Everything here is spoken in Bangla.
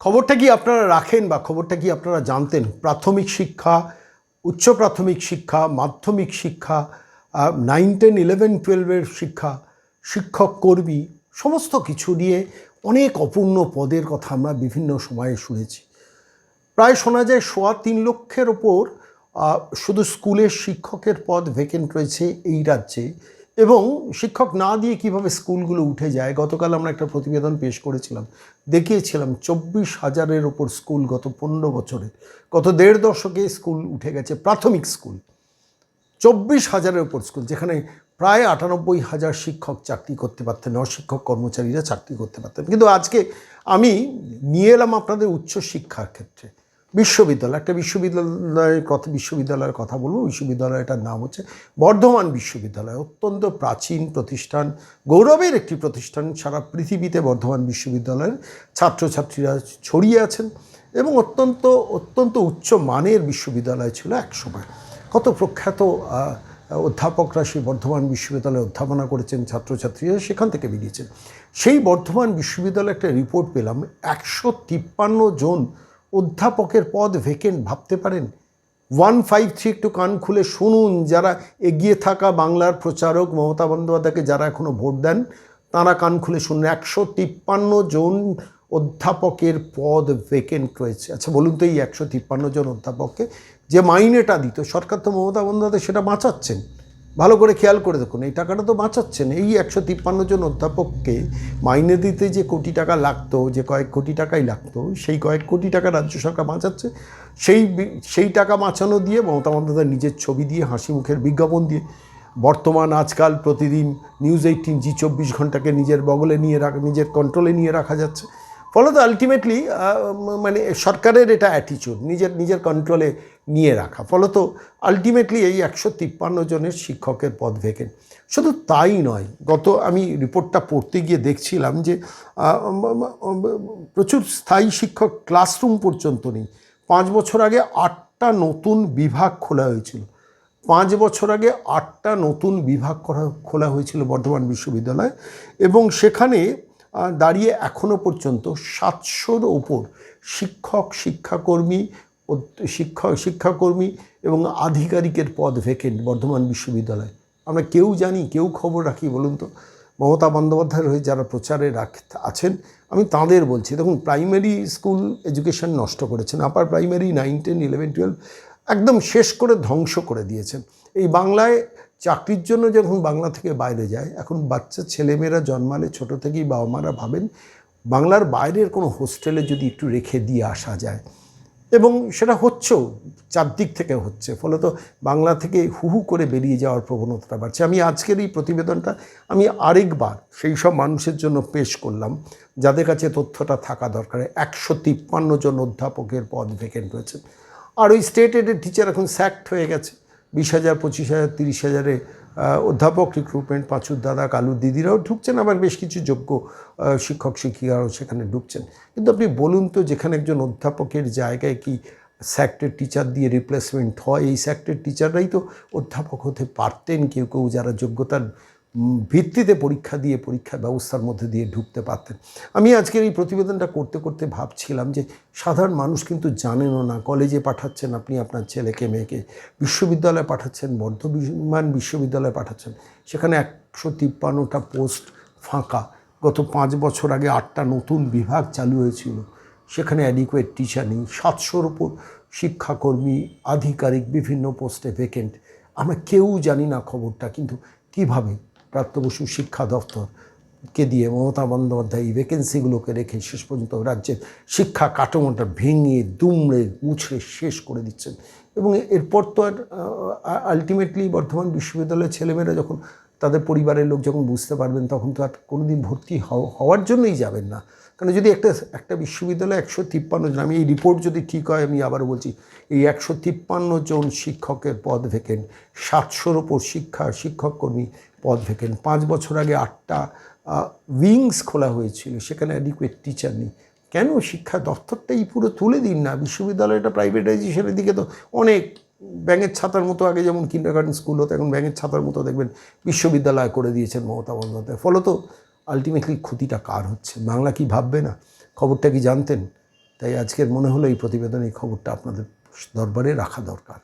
খবরটা কি আপনারা রাখেন বা খবরটা কি আপনারা জানতেন? প্রাথমিক শিক্ষা, উচ্চ প্রাথমিক শিক্ষা, মাধ্যমিক শিক্ষা নাইন টেন ইলেভেন টুয়েলভের শিক্ষা, শিক্ষক, কর্মী, সমস্ত কিছু নিয়ে অনেক অপূর্ণ পদের কথা আমরা বিভিন্ন সময়ে শুনেছি। প্রায় শোনা যায় সোয়া তিন লক্ষের ওপর শুধু স্কুলের শিক্ষকের পদ ভেকেন্ট রয়েছে এই রাজ্যে। এবং শিক্ষক না দিয়ে কীভাবে স্কুলগুলো উঠে যায়, গতকাল আমরা একটা প্রতিবেদন পেশ করেছিলাম। দেখিয়েছিলাম চব্বিশ হাজারের ওপর স্কুল গত পনেরো বছরে, গত দেড় দশকে স্কুল উঠে গেছে, প্রাথমিক স্কুল। চব্বিশ হাজারের ওপর স্কুল, যেখানে প্রায় আটানব্বই হাজার শিক্ষক চাকরি করতে পারতেন, অশিক্ষক কর্মচারীরা চাকরি করতে পারতেন। কিন্তু আজকে আমি নিয়ে এলাম আপনাদের উচ্চ শিক্ষার ক্ষেত্রে। বিশ্ববিদ্যালয়, একটা বিশ্ববিদ্যালয়ের কথা বিশ্ববিদ্যালয়ের কথা বলব, বিশ্ববিদ্যালয়টার নাম হচ্ছে বর্ধমান বিশ্ববিদ্যালয়, অত্যন্ত প্রাচীন প্রতিষ্ঠান, গৌরবের একটি প্রতিষ্ঠান, সারা পৃথিবীতে বর্ধমান বিশ্ববিদ্যালয়ের ছাত্রছাত্রীরা ছড়িয়ে আছেন এবং অত্যন্ত অত্যন্ত উচ্চ মানের বিশ্ববিদ্যালয় ছিল একসময় কত প্রখ্যাত অধ্যাপকরা সেই বর্ধমান বিশ্ববিদ্যালয়ে অধ্যাপনা করেছেন, ছাত্রছাত্রীরা সেখান থেকে বেরিয়েছেন। সেই বর্ধমান বিশ্ববিদ্যালয়ে একটা রিপোর্ট পেলাম, একশো তিপ্পান্ন জন অধ্যাপকের পদ ভেকেন্ট ভাবতে পারেন? ওয়ান ফাইভ থ্রি একটু কান খুলে শুনুন। যারা এগিয়ে থাকা বাংলার প্রচারক মমতা বন্দ্যোপাধ্যায়কে যারা এখনও ভোট দেন, তারা কান খুলে শুনুন। একশো তিপ্পান্ন জন অধ্যাপকের পদ ভেকেন্ট রয়েছে। আচ্ছা বলুন তো এই একশো তিপ্পান্ন জন অধ্যাপককে যে মাইনেটা দিত। সরকার তো মমতা বন্দ্যোপাধ্যায় সেটা বাঁচাচ্ছেন। ভালো করে খেয়াল করে দেখুন, এই টাকাটা তো বাঁচাচ্ছেন। এই একশো তিপ্পান্ন জন অধ্যাপককে মাইনে দিতে যে কোটি টাকা লাগতো, যে কয়েক কোটি টাকাই লাগতো, সেই কয়েক কোটি টাকা রাজ্য সরকার বাঁচাচ্ছে। সেই সেই টাকা বাঁচানো দিয়ে মমতা বন্দ্যোপাধ্যায় নিজের ছবি দিয়ে, হাসি মুখের বিজ্ঞাপন দিয়ে, বর্তমান আজকাল প্রতিদিন নিউজ এইটিন জি চব্বিশ ঘন্টাকে নিজের বগলে নিয়ে রাখা, নিজের কন্ট্রোলে নিয়ে রাখা যাচ্ছে। ফলত আলটিমেটলি মানে সরকারের এটা অ্যাটিচিউড নিজের নিজের কন্ট্রোলে নিয়ে রাখা। ফলত আলটিমেটলি এই একশো তিপ্পান্ন জনের শিক্ষকের পদ ভেকেন্ট শুধু তাই নয়, গত আমি রিপোর্টটা পড়তে গিয়ে দেখছিলাম যে প্রচুর স্থায়ী শিক্ষক ক্লাসরুম পর্যন্ত নেই। পাঁচ বছর আগে আটটা নতুন বিভাগ খোলা হয়েছিল। পাঁচ বছর আগে আটটা নতুন বিভাগ করা, খোলা হয়েছিল বর্ধমান বিশ্ববিদ্যালয়ে এবং সেখানে দাঁড়িয়ে এখনও পর্যন্ত সাতশোর ওপর শিক্ষক, শিক্ষাকর্মী শিক্ষক শিক্ষাকর্মী এবং আধিকারিকের পদ ভেকেন্ট বর্ধমান বিশ্ববিদ্যালয়। আমরা কেউ জানি, কেউ খবর রাখি বলুন তো? মমতা বন্দ্যোপাধ্যায়ের হয়ে যারা প্রচারে রাখ, আছেন, আমি তাঁদের বলছি, দেখুন প্রাইমারি স্কুল এডুকেশন নষ্ট করেছেন upper primary nine ten eleven twelve একদম শেষ করে ধ্বংস করে দিয়েছেন। এই বাংলায় চাকরির জন্য যখন বাংলা থেকে বাইরে যায়, এখন বাচ্চা ছেলেমেয়েরা জন্মালে ছোট থেকেই বাবা মারা ভাবেন বাংলার বাইরের কোনো হোস্টেলে যদি একটু রেখে দিয়ে আসা যায়। এবং সেটা হচ্ছেও, চারদিক থেকে হচ্ছে। ফলত বাংলা থেকে হুহু করে বেরিয়ে যাওয়ার প্রবণতাটা বাড়ছে। আমি আজকের এই প্রতিবেদনটা আমি আরেকবার সেই সব মানুষের জন্য পেশ করলাম, যাদের কাছে তথ্যটা থাকা দরকার। একশো তিপ্পান্ন জন অধ্যাপকের পদ ভেকেন্ট রয়েছে। আর ওই স্টেট এডের টিচার এখন স্যাক্ট হয়ে গেছে। বিশ হাজার পঁচিশ হাজার তিরিশ হাজারে অধ্যাপক রিক্রুটমেন্ট পাঁচুর দাদা, কালুর দিদিরাও ঢুকছেন, আবার বেশ কিছু যোগ্য শিক্ষক, শিক্ষিকারাও সেখানে ঢুকছেন। কিন্তু আপনি বলুন তো, যেখানে একজন অধ্যাপকের জায়গায় কি স্যাক্টের টিচার দিয়ে রিপ্লেসমেন্ট হয়? এই স্যাক্টের টিচাররাই তো অধ্যাপক হতে পারতেন, কেউ কেউ যারা যোগ্যতার ভিত্তিতে পরীক্ষা দিয়ে পরীক্ষা ব্যবস্থার মধ্যে দিয়ে ঢুকতে পারতেন। আমি আজকের এই প্রতিবেদনটা করতে করতে ভাবছিলাম যে সাধারণ মানুষ কিন্তু জানেনও না, কলেজে পাঠাচ্ছেন আপনি আপনার ছেলেকে, মেয়েকে, বিশ্ববিদ্যালয়ে পাঠাচ্ছেন, বর্ধমান বিশ্ববিদ্যালয়ে পাঠাচ্ছেন, সেখানে একশো তিপ্পান্নটা পোস্ট ফাঁকা। গত পাঁচ বছর আগে আটটা নতুন বিভাগ চালু হয়েছিল, সেখানে অ্যাডিকুয়েট টিচার নেই, সাতশোর ওপর শিক্ষাকর্মী, আধিকারিক বিভিন্ন পোস্টে ভেকেন্ট আমরা কেউ জানি না খবরটা, কিন্তু কীভাবে? প্রাপ্ত শিক্ষা শিক্ষা দপ্তরকে দিয়ে মমতা বন্দ্যোপাধ্যায় এই ভ্যাকেন্সিগুলোকে রেখে শেষ পর্যন্ত রাজ্যের শিক্ষা কাঠামোটা ভেঙে, দুমড়ে, উছড়ে শেষ করে দিচ্ছেন। এবং এরপর তো আর আলটিমেটলি বর্ধমান বিশ্ববিদ্যালয়ের ছেলেমেয়েরা যখন তাদের পরিবারের লোক যখন বুঝতে পারবেন, তখন তো আর কোনোদিন ভর্তি হও- হওয়ার জন্যই যাবেন না। কারণ যদি একটা একটা বিশ্ববিদ্যালয়ে একশো তিপ্পান্ন জন, আমি এই রিপোর্ট যদি ঠিক হয়, আমি আবার বলছি, এই একশো তিপ্পান্ন জন শিক্ষকের পদ ভেকেন সাতশোর ওপর শিক্ষা শিক্ষক কর্মী পদ ভেকেন পাঁচ বছর আগে আটটা উইংস খোলা হয়েছিল, সেখানে অ্যাডিকুয়েট টিচার নেই। কেন শিক্ষা দপ্তরটাই পুরো তুলে দিন না? বিশ্ববিদ্যালয়টা প্রাইভেটাইজেশনের দিকে তো অনেক ব্যাঙের ছাতার মতো আগে যেমন কিন্ডার গার্ডেন স্কুল হতো, এখন ব্যাঙের ছাতার মতো দেখবেন বিশ্ববিদ্যালয় করে দিয়েছেন মমতা বন্দ্যোপাধ্যায়। ফলত আলটিমেটলি ক্ষতিটা কার হচ্ছে? বাংলা কি ভাববে না? খবরটা কি জানতেন? তাই আজকের মনে হলো এই প্রতিবেদন, এই খবরটা আপনাদের দরবারে রাখা দরকার।